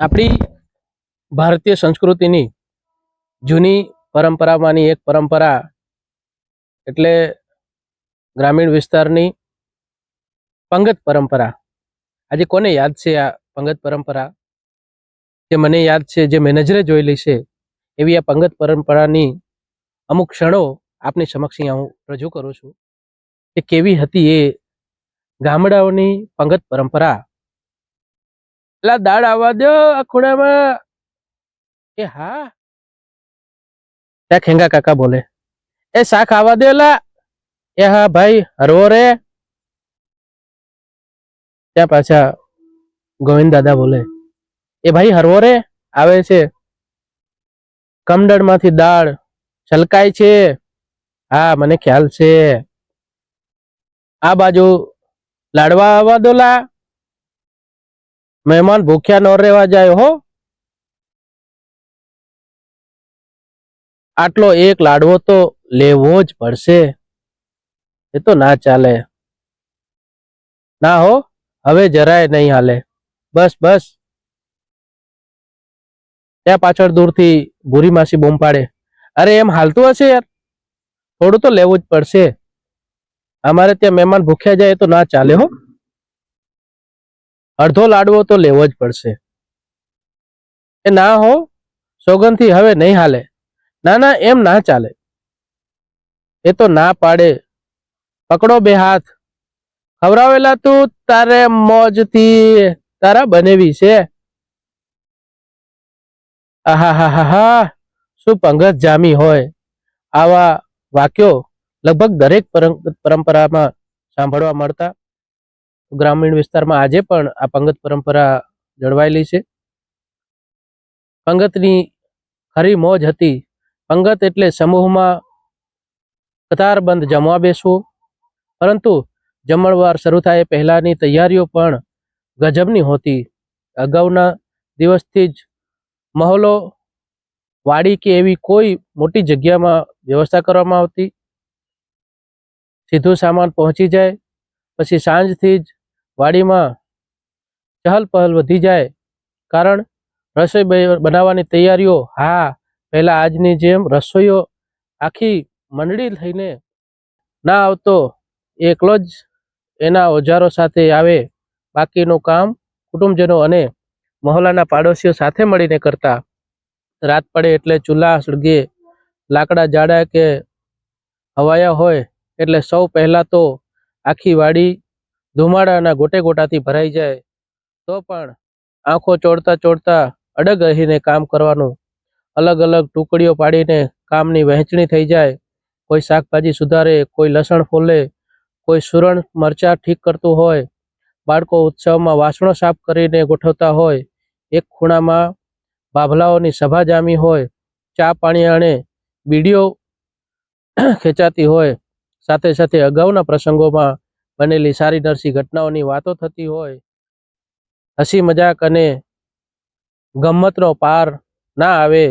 આપણી ભારતીય સંસ્કૃતિની જૂની પરંપરામાંની એક પરંપરા એટલે ગ્રામીણ વિસ્તારની પંગત પરંપરા. આજે કોને યાદ છે આ પંગત પરંપરા? જે મને યાદ છે, જે મેં નજરે જોયેલી છે, એવી આ પંગત પરંપરાની અમુક ક્ષણો આપની સમક્ષ અહીંયા હું રજૂ કરું છું કે કેવી હતી એ ગામડાઓની પંગત પરંપરા. એટલે દાળ આવવા દો આ ખૂણામાં એ હા. ત્યાં ખેંગા કાકા બોલે. એ શાક આવવા દો એ હા ભાઈ, હરવો રે. ત્યાં પાછા ગોવિંદ દાદા બોલે. એ ભાઈ, હરવો રે? આવે છે. કમડળમાંથી દાળ છલકાય છે. હા, મને ખ્યાલ છે. આ બાજુ લાડવા આવવા દો લા. મહેમાન ભૂખ્યા ન રહેવા જાય હો. આટલો એક લાડવો તો લેવો જ પડશે. એ તો ના ચાલે. ના હો, હવે જરાય નહીં હાલે. બસ બસ. ત્યાં પાછળ દૂરથી ભૂરી માસી બૂમ પાડે. અરે, એમ હાલતું હશે યાર? થોડું તો લેવું જ પડશે. અમારે ત્યાં મહેમાન ભૂખ્યા જાય તો ના ચાલે હો. અડધો લાડવો તો લેવો જ પડશે. એ ના હો, સોગંદથી હવે નહીં હાલે. ના ના, એમ ના ચાલે. એ તો ના પાડે. પકડો બે હાથ. ખવડાવેલા તું તારે મોજથી. તારા બનેવી છે. આહાહાહા શું પંગત જામી હોય. આવા વાક્યો લગભગ દરેક પરંપરામાં સાંભળવા મળતા ગ્રામીણ વિસ્તારમાં આજે પણ આ પંગત પરંપરા જળવાયેલી છે. પંગતની ખરી મોજ હતી. પંગત એટલે સમૂહમાં કતારબંધ જમવા બેસવું. પરંતુ જમણવાર શરૂ થાય પહેલાની તૈયારીઓ પણ ગજબની હોતી. અગાઉના દિવસથી જ મહોલો, વાડી કે એવી કોઈ મોટી જગ્યામાં વ્યવસ્થા કરવામાં આવતી. સીધું સામાન પહોંચી જાય. પછી સાંજથી જ વાડીમાં ચહલ પહલ વધી જાય કારણ રસોઈ બનાવવાની તૈયારીઓ, હા, પહેલા આજની જેમ રસોઈઓ આખી મંડળી થઈને ના આવતો, એકલો જ એના ઓજારો સાથે આવે, બાકીનું કામ કુટુંબજનો અને મહોલ્લાના પાડોશીઓ સાથે મળીને કરતા. રાત પડે એટલે ચૂલા સળગે, લાકડા જાડા કે હવાયા હોય, એટલે સૌ પહેલાં તો આખી વાડી ધુમાડાના ગોટે ગોટાથી ભરાઈ જાય, તો પણ આંખો ચોડતા ચોડતા અડગ રહીને કામ કરવાનું. અલગ અલગ ટુકડીઓ પાડીને કામની વહેંચણી થઈ જાય. કોઈ શાકભાજી સુધારે, કોઈ લસણ ફોલે, કોઈ સુરણ મરચા ઠીક કરતું હોય. બાળકો ઉત્સવમાં વાસણો સાફ કરીને ગોઠવતા હોય. એક ખૂણામાં બાભલાઓની સભા જામી હોય. ચા પાણી અને બીડીઓ ખેંચાતી હોય. સાથે સાથે અગાઉના પ્રસંગોમાં બનેલી સારી નરસી ઘટનાઓની વાતો થતી હોય, હસી મજાક અને ગમ્મતનો પાર ના આવે,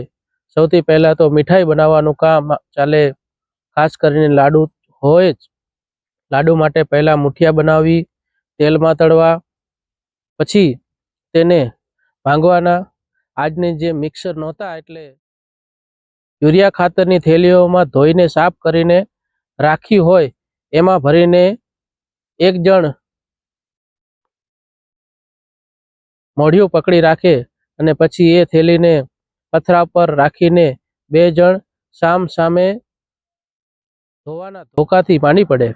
સૌથી પહેલાં તો મીઠાઈ બનાવવાનું કામ ચાલે, ખાસ કરીને લાડુ હોય જ. લાડુ માટે પહેલાં મુઠિયા બનાવવી તેલમાં તળવા, પછી તેને ભાંગવાના. આજની જે મિક્સર નહોતા એટલે યુરિયા ખાતરની થેલીઓમાં ધોઈને સાફ કરીને રાખી હોય, એમાં ભરીને એક જણ મોઢિયું પકડી રાખે અને પછી એ થેલીને પથરા પર રાખીને બે જણ સામ સામે ધોવાના ધોકાથી પાણી પડે.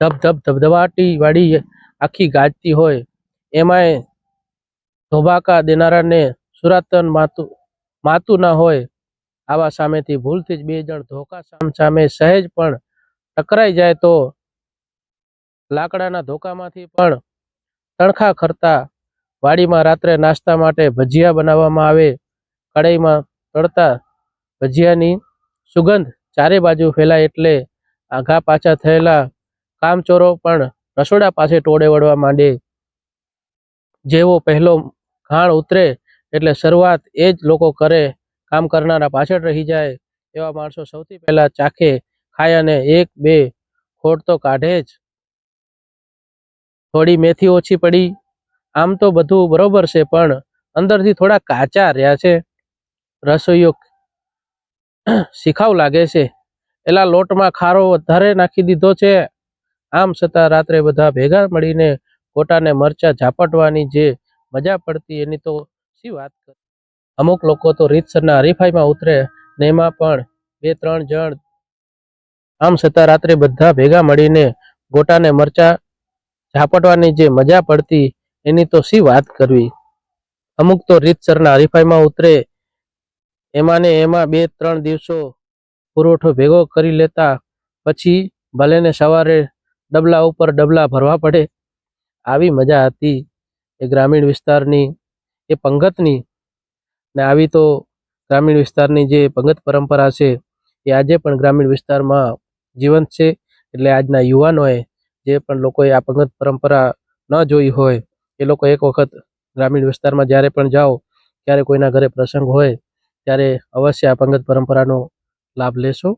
ધબ ધબ ધબધબાટી વાળી આખી ગાજતી હોય. એમાંય ધોબાકા દેનારાને સુરાતન માતું માતું ના હોય. આવા સામેથી ભૂલથી જ બે જણ ધોકા સામ સહેજ પણ ટકરાઈ જાય તો લાકડાના ધોકામાંથી પણ તણખા ખરતા વાડીમાં રાત્રે નાસ્તા માટે ભજીયા બનાવવામાં આવે. કઢાઈમાં તળતા ભજીયાની સુગંધ ચારે બાજુ ફેલાય એટલે આઘા પાછા થયેલા કામચોરો પણ રસોડા પાસે ટોળે વળવા માંડે. જેવો પહેલો ઘાણ ઉતરે એટલે શરૂઆત એ જ લોકો કરે કામ કરનારા પાછળ રહી જાય એવા માણસો સૌથી પહેલા ચાખે, ખાય અને એક, બે ખોટ તો કાઢે જ. થોડી મેથી ઓછી પડી. આમ તો બધું બરોબર છે, પણ અંદરથી થોડા કાચા રહ્યા છે. રસોઈયો શીખાવ લાગે છે. એલા લોટમાં ખારો વધારે નાખી દીધો છે. આમ છતાં રાત્રે બધા ભેગા મળીને ખોટાને મરચા ઝાપટવાની જે મજા પડતી એની તો શી વાત કર અમુક લોકો તો રીતસરના હરીફાઈમાં ઉતરે ને એમાં પણ બે, ત્રણ જણ આમ છતાં રાત્રે બધા ભેગા મળીને ગોટાને મરચા ઝાપટવાની જે મજા પડતી, એની તો શી વાત કરવી? અમુક તો રીતસરના હરીફાઈમાં ઉતરે, એમાં ને એમાં બે, ત્રણ દિવસો પુરવઠો ભેગો કરી લેતા, પછી ભલે ને સવારે ડબલા ઉપર ડબલા ભરવા પડે. આવી મજા હતી એ ગ્રામીણ વિસ્તારની, એ પંગતની ને આવી તો ગ્રામીણ વિસ્તારની જે પંગત પરંપરા છે, એ આજે પણ ગ્રામીણ વિસ્તારમાં જીવંત છે. એટલે આજના યુવાનોએ જે પણ લોકોએ આ પંગત પરંપરા ન જોઈ હોય, એ લોકો એક વખત ગ્રામીણ વિસ્તારમાં જ્યારે પણ જાઓ ત્યારે કોઈના ઘરે પ્રસંગ હોય, ત્યારે અવશ્ય આ પંગત પરંપરાનો લાભ લેશો.